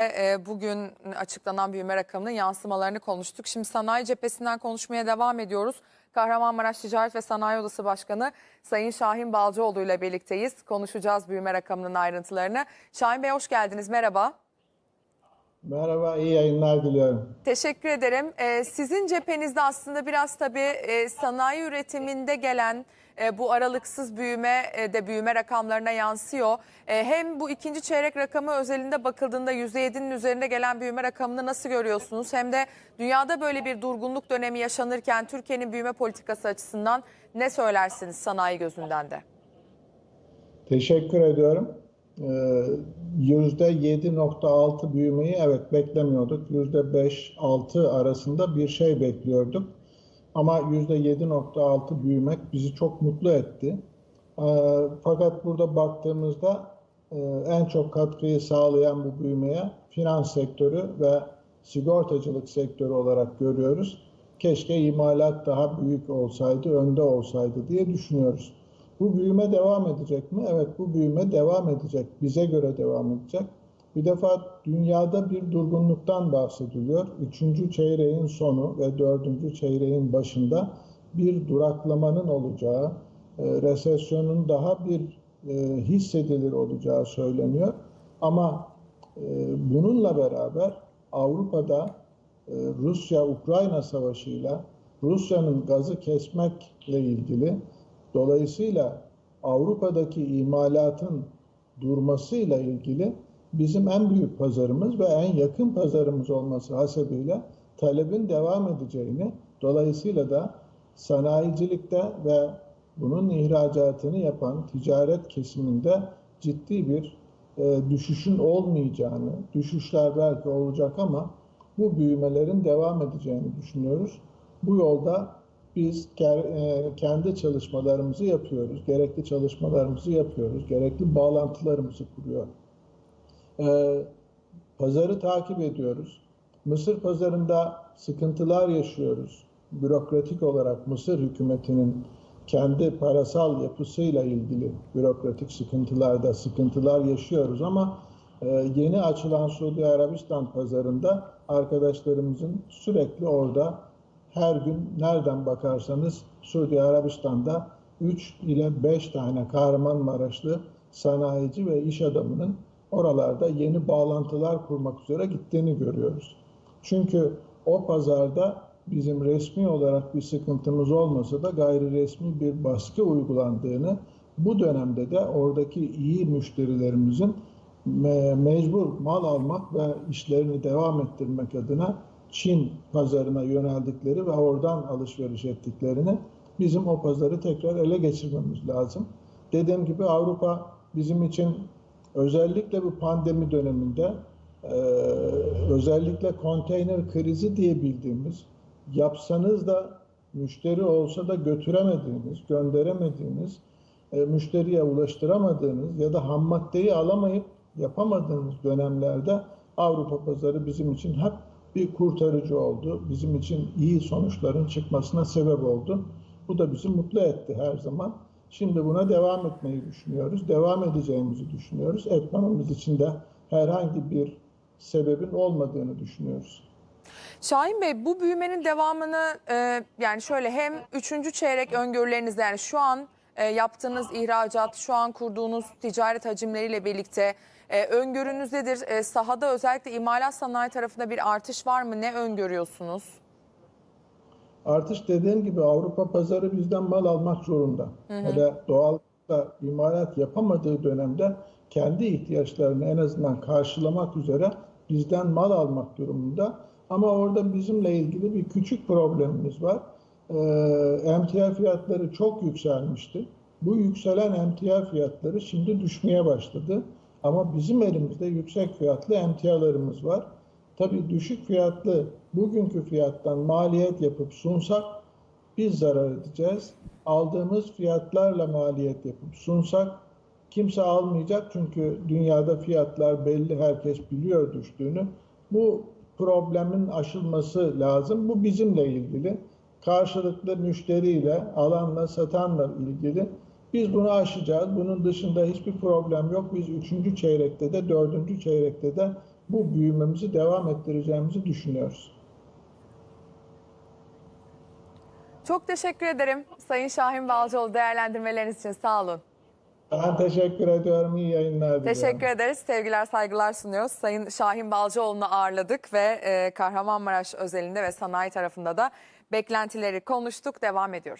e, bugün açıklanan büyüme rakamının yansımalarını konuştuk. Şimdi sanayi cephesinden konuşmaya devam ediyoruz. Kahramanmaraş Ticaret ve Sanayi Odası Başkanı Sayın Şahin Balcıoğlu ile birlikteyiz. Konuşacağız büyüme rakamının ayrıntılarını. Şahin Bey hoş geldiniz. Merhaba. Merhaba, iyi yayınlar diliyorum. Teşekkür ederim. Ee, sizin cephenizde aslında biraz tabii e, sanayi üretiminde gelen e, bu aralıksız büyüme e, de büyüme rakamlarına yansıyor. E, hem bu ikinci çeyrek rakamı özelinde bakıldığında %7'nin üzerinde gelen büyüme rakamını nasıl görüyorsunuz? Hem de dünyada böyle bir durgunluk dönemi yaşanırken Türkiye'nin büyüme politikası açısından ne söylersiniz sanayi gözünden de? Teşekkür ediyorum. Ee, %7.6 büyümeyi evet beklemiyorduk. %5-6 arasında bir şey bekliyorduk. Ama %7.6 büyümek bizi çok mutlu etti. Ee, Fakat burada baktığımızda e, en çok katkıyı sağlayan bu büyümeye finans sektörü ve sigortacılık sektörü olarak görüyoruz. Keşke imalat daha büyük olsaydı, önde olsaydı diye düşünüyoruz. Bu büyüme devam edecek mi? Evet bu büyüme devam edecek. Bize göre devam edecek. Bir defa dünyada bir durgunluktan bahsediliyor. Üçüncü çeyreğin sonu ve dördüncü çeyreğin başında bir duraklamanın olacağı, e, resesyonun daha bir e, hissedilir olacağı söyleniyor. Ama e, bununla beraber Avrupa'da Rusya-Ukrayna savaşıyla Rusya'nın gazı kesmekle ilgili dolayısıyla Avrupa'daki imalatın durmasıyla ilgili bizim en büyük pazarımız ve en yakın pazarımız olması hasebiyle talebin devam edeceğini, dolayısıyla da sanayicilikte ve bunun ihracatını yapan ticaret kesiminde ciddi bir e, düşüşün olmayacağını, düşüşler belki olacak ama bu büyümelerin devam edeceğini düşünüyoruz. Bu yolda biz e, kendi çalışmalarımızı yapıyoruz, gerekli çalışmalarımızı yapıyoruz, gerekli bağlantılarımızı kuruyor. Ee, pazarı takip ediyoruz. Mısır pazarında sıkıntılar yaşıyoruz. Bürokratik olarak Mısır hükümetinin kendi parasal yapısıyla ilgili bürokratik sıkıntılarda sıkıntılar yaşıyoruz ama e, yeni açılan Suudi Arabistan pazarında arkadaşlarımızın sürekli orada her gün nereden bakarsanız Suudi Arabistan'da 3 ile 5 tane Kahramanmaraşlı sanayici ve iş adamının oralarda yeni bağlantılar kurmak üzere gittiğini görüyoruz. Çünkü o pazarda bizim resmi olarak bir sıkıntımız olmasa da gayri resmi bir baskı uygulandığını bu dönemde de oradaki iyi müşterilerimizin me mecbur mal almak ve işlerini devam ettirmek adına Çin pazarına yöneldikleri ve oradan alışveriş ettiklerini bizim o pazarı tekrar ele geçirmemiz lazım. Dediğim gibi Avrupa bizim için özellikle bu pandemi döneminde e, özellikle konteyner krizi diye bildiğimiz yapsanız da müşteri olsa da götüremediğiniz, gönderemediğiniz, e, müşteriye ulaştıramadığınız ya da ham maddeyi alamayıp yapamadığınız dönemlerde Avrupa pazarı bizim için hep bir kurtarıcı oldu. Bizim için iyi sonuçların çıkmasına sebep oldu. Bu da bizi mutlu etti her zaman. Şimdi buna devam etmeyi düşünüyoruz. Devam edeceğimizi düşünüyoruz. Etmememiz için de herhangi bir sebebin olmadığını düşünüyoruz. Şahin Bey bu büyümenin devamını e, yani şöyle hem üçüncü çeyrek öngörülerinizde yani şu an e, yaptığınız ihracat, şu an kurduğunuz ticaret hacimleriyle birlikte e, öngörünüz nedir? E, sahada özellikle imalat sanayi tarafında bir artış var mı? Ne öngörüyorsunuz? Artış dediğim gibi Avrupa pazarı bizden mal almak zorunda. Hele doğal da imalat yapamadığı dönemde kendi ihtiyaçlarını en azından karşılamak üzere bizden mal almak durumunda. Ama orada bizimle ilgili bir küçük problemimiz var. Ee, emtia fiyatları çok yükselmişti. Bu yükselen emtia fiyatları şimdi düşmeye başladı. Ama bizim elimizde yüksek fiyatlı emtialarımız var. Tabii düşük fiyatlı bugünkü fiyattan maliyet yapıp sunsak biz zarar edeceğiz. Aldığımız fiyatlarla maliyet yapıp sunsak kimse almayacak çünkü dünyada fiyatlar belli herkes biliyor düştüğünü. Bu problemin aşılması lazım. Bu bizimle ilgili. Karşılıklı müşteriyle, alanla, satanla ilgili. Biz bunu aşacağız. Bunun dışında hiçbir problem yok. Biz üçüncü çeyrekte de, dördüncü çeyrekte de bu büyümemizi devam ettireceğimizi düşünüyoruz. Çok teşekkür ederim Sayın Şahin Balcıoğlu değerlendirmeleriniz için sağ olun. Ben teşekkür ediyorum. İyi yayınlar diliyorum. Teşekkür ederiz. Sevgiler, saygılar sunuyoruz. Sayın Şahin Balcıoğlu'nu ağırladık ve e, Kahramanmaraş özelinde ve sanayi tarafında da beklentileri konuştuk. Devam ediyoruz.